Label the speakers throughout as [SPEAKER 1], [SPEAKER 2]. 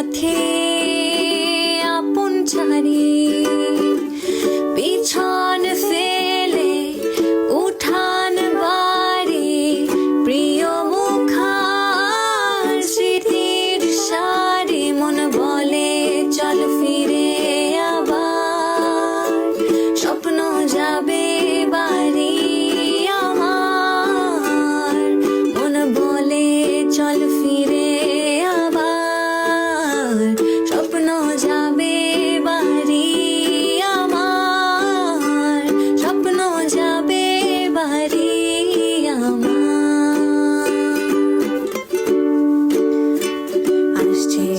[SPEAKER 1] পথে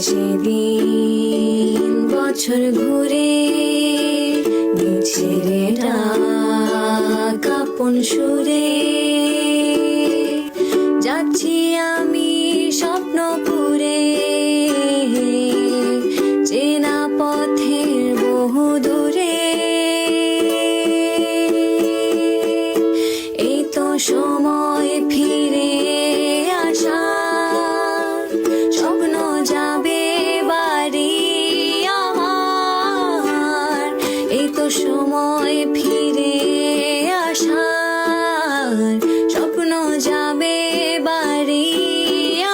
[SPEAKER 1] সেদিন বছর ঘুরে ছেড়ে কাপন সুরে, যাচ্ছি আমি স্বপ্ন পুরে চেনা পথের বহু দূরে। এই তো সময় সময় ফিরে আসার স্বপ্ন যাবে বাড়ি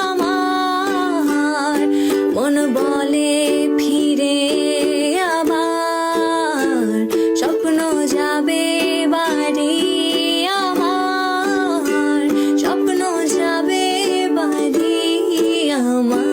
[SPEAKER 1] আমার। মন বলে ফিরে আবার স্বপ্ন যাবে বাড়ি আমার। স্বপ্ন যাবে বাড়ি আমার।